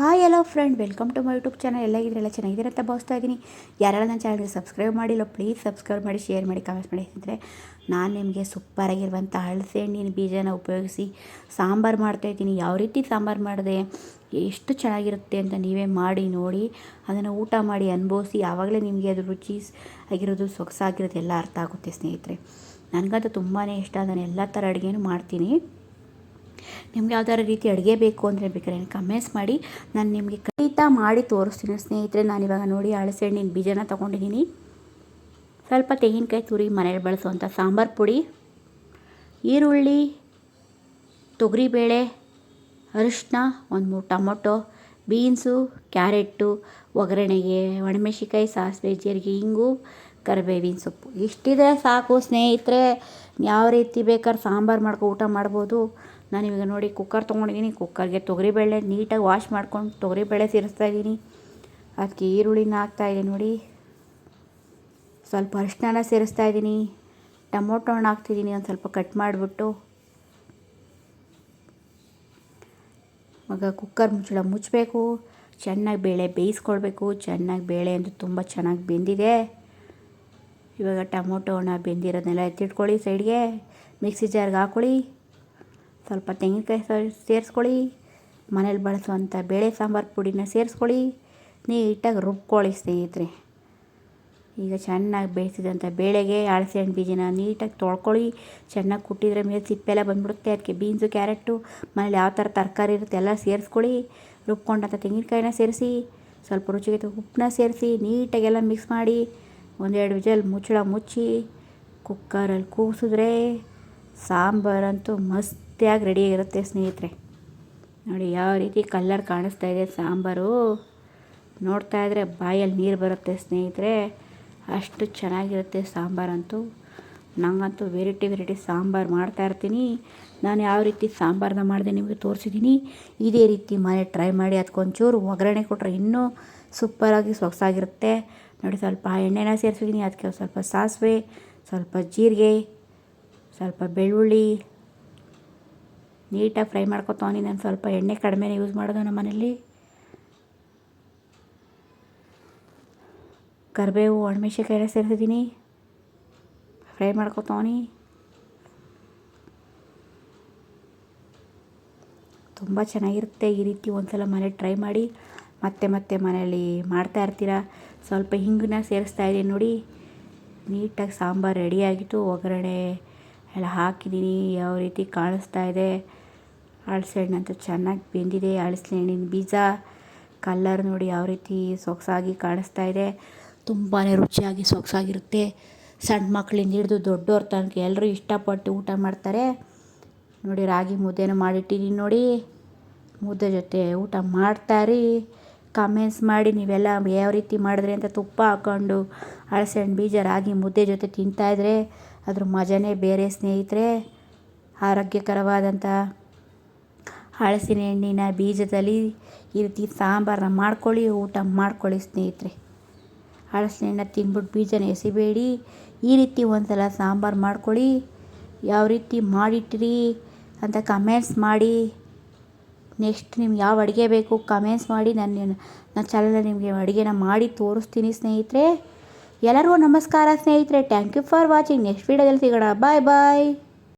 Hi hello friend welcome to my YouTube channel ಚೆನ್ನಾಗಿ ಚೆನ್ನಾಗಿದ್ದೀರ ಅಂತ ಭಾವಿಸ್ತಾ ಇದ್ದೀನಿ. ಯಾರೆಲ್ಲ ನನ್ನ ಚಾನಲ್ಗೆ ಸಬ್ಸ್ಕ್ರೈಬ್ ಮಾಡಿಲ್ಲ ಪ್ಲೀಸ್ ಸಬ್ಸ್ಕ್ರೈಬ್ ಮಾಡಿ ಶೇರ್ ಮಾಡಿ ಕಮೆಂಟ್ಸ್ ಮಾಡಿ ಅಂದರೆ ನಾನು ನಿಮಗೆ ಸೂಪರಾಗಿರುವಂಥ ಹಳಸೆ ಹಣ್ಣಿನ ಬೀಜನ ಉಪಯೋಗಿಸಿ ಸಾಂಬಾರು ಮಾಡ್ತಾಯಿದ್ದೀನಿ ಯಾವ ರೀತಿ ಸಾಂಬಾರು ಮಾಡಿದೆ, ಎಷ್ಟು ಚೆನ್ನಾಗಿರುತ್ತೆ ಅಂತ ನೀವೇ ಮಾಡಿ, ನೋಡಿ, ಅದನ್ನು ಊಟ ಮಾಡಿ, ಅನುಭವಿಸಿ, ಯಾವಾಗಲೇ ನಿಮಗೆ ಅದು ರುಚಿ ಆಗಿರೋದು, ಸೊಗಸಾಗಿರೋದು ಎಲ್ಲ ಅರ್ಥ ಆಗುತ್ತೆ ಸ್ನೇಹಿತರೆ. ನನಗಂತೂ ತುಂಬಾ ಇಷ್ಟ. ನಾನು ಎಲ್ಲ ಥರ ಅಡುಗೆನೂ ಮಾಡ್ತೀನಿ. ನಿಮ್ಗೆ ಯಾವ್ದಾರ ರೀತಿ ಅಡುಗೆ ಬೇಕು ಅಂದರೆ ಬೇಕಾದ್ರೆ ಕಮೆಂಟ್ಸ್ ಮಾಡಿ. ನಾನು ನಿಮಗೆ ಖಂಡಿತ ಮಾಡಿ ತೋರಿಸ್ತೀನಿ ಸ್ನೇಹಿತರೆ. ನಾನಿವಾಗ ನೋಡಿ ಅಳಸೆ ಹಣ್ಣಿನ ಬೀಜನ ತೊಗೊಂಡಿದ್ದೀನಿ. ಸ್ವಲ್ಪ ತೆಂಗಿನಕಾಯಿ ತುರಿ ಮನೇಲಿ ಬಳಸುವಂಥ ಸಾಂಬಾರು ಪುಡಿ, ಈರುಳ್ಳಿ, ತೊಗರಿಬೇಳೆ ಅರಿಶಿನ ಒಂದು ಮೂರು ಟೊಮೊಟೊ, ಬೀನ್ಸು, ಕ್ಯಾರೆಟ್ಟು, ಒಗ್ಗರಣೆಗೆ ಒಣಮೆಣಸಿಕಾಯಿ ಸಾಸಿವೆ, ಜೀರಿಗೆ ಹಿಂಗು ಕರಿಬೇವಿನ ಸೊಪ್ಪು. ಇಷ್ಟಿದೆ ಸಾಕು ಸ್ನೇಹಿತರೆ. ಯಾವ ರೀತಿ ಬೇಕಾದ್ರೆ ಸಾಂಬಾರು ಮಾಡ್ಕೊ ಊಟ ಮಾಡ್ಬೋದು. ನಾನು ಇವಾಗ ನೋಡಿ ಕುಕ್ಕರ್ ತೊಗೊಂಡಿದ್ದೀನಿ ಕುಕ್ಕರ್ಗೆ ತೊಗರಿಬೇಳೆ ನೀಟಾಗಿ ವಾಶ್ ಮಾಡ್ಕೊಂಡು ತೊಗರಿಬೇಳೆ ಸೇರಿಸ್ತಾ ಇದ್ದೀನಿ. ಅದಕ್ಕೆ ಈರುಳ್ಳಿನ ಹಾಕ್ತಾಯಿದ್ದೀನಿ ನೋಡಿ. ಸ್ವಲ್ಪ ಅರಿಶಿನ ಸೇರಿಸ್ತಾ ಇದ್ದೀನಿ. ಟೊಮೊಟೊ ಹಣ್ಣು ಹಾಕ್ತಿದ್ದೀನಿ, ಒಂದು ಸ್ವಲ್ಪ ಕಟ್ ಮಾಡಿಬಿಟ್ಟು. ಇವಾಗ ಕುಕ್ಕರ್ ಮುಚ್ಚಳ ಮುಚ್ಚಬೇಕು. ಚೆನ್ನಾಗಿ ಬೇಳೆ ಬೇಯಿಸ್ಕೊಳ್ಬೇಕು. ಚೆನ್ನಾಗಿ ಬೇಳೆ ಅಂದರೆ ತುಂಬ ಚೆನ್ನಾಗಿ ಬೆಂದಿದೆ. ಇವಾಗ ಟೊಮೊಟೊ ಹಣ ಬೆಂದಿರೋದನ್ನೆಲ್ಲ ಎತ್ತಿಟ್ಕೊಳ್ಳಿ ಸೈಡ್ಗೆ ಮಿಕ್ಸಿ ಜಾರ್ಗೆ ಹಾಕ್ಕೊಳ್ಳಿ ಸ್ವಲ್ಪ ತೆಂಗಿನಕಾಯಿ ಸೇರಿಸ್ಕೊಳ್ಳಿ. ಮನೇಲಿ ಬಳಸುವಂಥ ಬೇಳೆ ಸಾಂಬಾರು ಪುಡಿನ ಸೇರಿಸ್ಕೊಳ್ಳಿ. ನೀಟಾಗಿ ರುಬ್ಕೊಳ್ಳಿ ಸ್ನೇಹಿತರೆ. ಈಗ ಚೆನ್ನಾಗಿ ಬೇಯಿಸಿದಂಥ ಬೇಳೆಗೆ ಅಳಸೆ ಹಣ್ಣು ಬೀಜನ ನೀಟಾಗಿ ತೊಳ್ಕೊಳ್ಳಿ. ಚೆನ್ನಾಗಿ ಕುಟ್ಟಿದ್ರೆ ಮೇಲೆ ಸಿಪ್ಪೆಲ್ಲ ಬಂದ್ಬಿಡುತ್ತೆ. ಅದಕ್ಕೆ ಬೀನ್ಸು ಕ್ಯಾರೆಟು ಮನೇಲಿ ಯಾವ ಥರ ತರಕಾರಿ ಇರುತ್ತೆ ಎಲ್ಲ ಸೇರಿಸ್ಕೊಳ್ಳಿ. ರುಬ್ಕೊಂಡಂಥ ತೆಂಗಿನಕಾಯಿನ ಸೇರಿಸಿ, ಸ್ವಲ್ಪ ರುಚಿಗೆ ಉಪ್ಪನ್ನ ಸೇರಿಸಿ, ನೀಟಾಗೆಲ್ಲ ಮಿಕ್ಸ್ ಮಾಡಿ, ಒಂದೆರಡು ವಿಜಲ್ ಮುಚ್ಚಳ ಮುಚ್ಚಿ, ಕುಕ್ಕರಲ್ಲಿ ಕೂಸಿದ್ರೆ ಸಾಂಬಾರಂತೂ ಮಸ್ತಿಯಾಗಿ ರೆಡಿಯಾಗಿರುತ್ತೆ ಸ್ನೇಹಿತರೆ. ನೋಡಿ ಯಾವ ರೀತಿ ಕಲ್ಲರ್ ಕಾಣಿಸ್ತಾ ಇದೆ ಸಾಂಬಾರು. ನೋಡ್ತಾ ಇದ್ದರೆ ಬಾಯಲ್ಲಿ ನೀರು ಬರುತ್ತೆ ಸ್ನೇಹಿತರೆ. ಅಷ್ಟು ಚೆನ್ನಾಗಿರುತ್ತೆ ಸಾಂಬಾರಂತೂ. ನಂಗಂತೂ ವೆರೈಟಿ ವೆರೈಟಿ ಸಾಂಬಾರು ಮಾಡ್ತಾ ಇರ್ತೀನಿ. ನಾನು ಯಾವ ರೀತಿ ಸಾಂಬಾರನ್ನ ಮಾಡಿದೆ ನಿಮಗೆ ತೋರಿಸಿದ್ದೀನಿ. ಇದೇ ರೀತಿ ಮನೆ ಟ್ರೈ ಮಾಡಿ ಅದಕ್ಕೊಂಚೂರು ಒಗ್ಗರಣೆ ಕೊಟ್ಟರೆ ಇನ್ನೂ ಸೂಪರಾಗಿ ಸೊಗಸಾಗಿರುತ್ತೆ ನೋಡಿ ಸ್ವಲ್ಪ ಎಣ್ಣೆನ ಸೇರಿಸಿದ್ದೀನಿ. ಅದಕ್ಕೆ ಸ್ವಲ್ಪ ಸಾಸಿವೆ, ಸ್ವಲ್ಪ ಜೀರಿಗೆ ಸ್ವಲ್ಪ ಬೆಳ್ಳುಳ್ಳಿ ನೀಟಾಗಿ ಫ್ರೈ ಮಾಡ್ಕೊತಾವನಿ ನಾನು ಸ್ವಲ್ಪ ಎಣ್ಣೆ ಕಡಿಮೆನೇ ಯೂಸ್ ಮಾಡೋದು ನಮ್ಮ ಮನೇಲಿ. ಕರಿಬೇವು ಒಣಮೆಣ್ಸಿನ್ಕಾಯಿ ಸೇರಿಸಿದ್ದೀನಿ. ಫ್ರೈ ಮಾಡ್ಕೊತಾವನಿ ತುಂಬ ಚೆನ್ನಾಗಿರುತ್ತೆ ಈ ರೀತಿ ಒಂದು ಸಲ ಮನೇಲಿ ಟ್ರೈ ಮಾಡಿ. ಮತ್ತೆ ಮತ್ತೆ ಮನೇಲಿ ಮಾಡ್ತಾ ಇರ್ತೀರ? ಸ್ವಲ್ಪ ಹಿಂಗನ್ನ ಸೇರಿಸ್ತಾ ಇದ್ದೀನಿ ನೋಡಿ. ನೀಟಾಗಿ ಸಾಂಬಾರು ರೆಡಿಯಾಗಿತ್ತು ಒಗ್ಗರಣೆ ಎಲ್ಲ ಹಾಕಿದ್ದೀನಿ ಯಾವ ರೀತಿ ಕಾಣಿಸ್ತಾ ಇದೆ. ಹಳಸೆ ಹಣ್ಣಂತೂ ಚೆನ್ನಾಗಿ ಬೆಂದಿದೆ ಹಳಸೆ ಹಣ್ಣಿನ ಬೀಜ. ಕಲ್ಲರ್ ನೋಡಿ ಯಾವ ರೀತಿ ಸೊಗಸಾಗಿ ಕಾಣಿಸ್ತಾ ಇದೆ. ತುಂಬಾ ರುಚಿಯಾಗಿ ಸೊಗಸಾಗಿರುತ್ತೆ. ಸಣ್ಣ ಮಕ್ಕಳಿಂದ ಹಿಡಿದು ದೊಡ್ಡವ್ರ ತನಕ ಎಲ್ಲರೂ ಇಷ್ಟಪಟ್ಟು ಊಟ ಮಾಡ್ತಾರೆ. ನೋಡಿ, ರಾಗಿ ಮುದ್ದೆನೂ ಮಾಡಿಟ್ಟಿದ್ದೀನಿ ನೋಡಿ. ಮುದ್ದೆ ಜೊತೆ ಊಟ ಮಾಡ್ತಾರಿ. ಕಮೆಂಟ್ಸ್ ಮಾಡಿ, ನೀವೆಲ್ಲ ಯಾವ ರೀತಿ ಮಾಡಿದ್ರಿ ಅಂತ ತುಪ್ಪ ಹಾಕ್ಕೊಂಡು ಹಳಸೆ ಹಣ್ಣು ಬೀಜ ರಾಗಿ ಮುದ್ದೆ ಜೊತೆ ತಿಂತಾಯಿದ್ರೆ ಅದ್ರ ಮಜನೇ ಬೇರೆ ಸ್ನೇಹಿತರೆ ಆರೋಗ್ಯಕರವಾದಂಥ ಹಳಸಿನ ಎಣ್ಣಿನ ಬೀಜದಲ್ಲಿ ಈ ರೀತಿ ಸಾಂಬಾರನ್ನ ಮಾಡ್ಕೊಳ್ಳಿ, ಊಟ ಮಾಡ್ಕೊಳ್ಳಿ ಸ್ನೇಹಿತರೆ. ಹಳಸಿನ ಎಣ್ಣೆ ತಿಂದ್ಬಿಟ್ಟು ಬೀಜನ ಎಸಿಬೇಡಿ. ಈ ರೀತಿ ಒಂದು ಸಲ ಸಾಂಬಾರು ಮಾಡ್ಕೊಳ್ಳಿ. ಯಾವ ರೀತಿ ಮಾಡಿಟ್ಟಿರಿ ಅಂತ ಕಮೆಂಟ್ಸ್ ಮಾಡಿ. ನೆಕ್ಸ್ಟ್ ನಿಮ್ಗೆ ಯಾವ ಅಡುಗೆ ಬೇಕು ಕಮೆಂಟ್ಸ್ ಮಾಡಿ. ನಾನು ನನ್ನ ಚಾನಲಲ್ಲಿ ನಿಮಗೆ ಅಡುಗೆನ ಮಾಡಿ ತೋರಿಸ್ತೀನಿ ಸ್ನೇಹಿತರೆ. ಎಲ್ಲರಿಗೂ ನಮಸ್ಕಾರ ಸ್ನೇಹಿತರೆ. Thank you for watching next ವೀಡಿಯೋದಲ್ಲಿ ಸಿಗೋಣ. ಬಾಯ್ ಬಾಯ್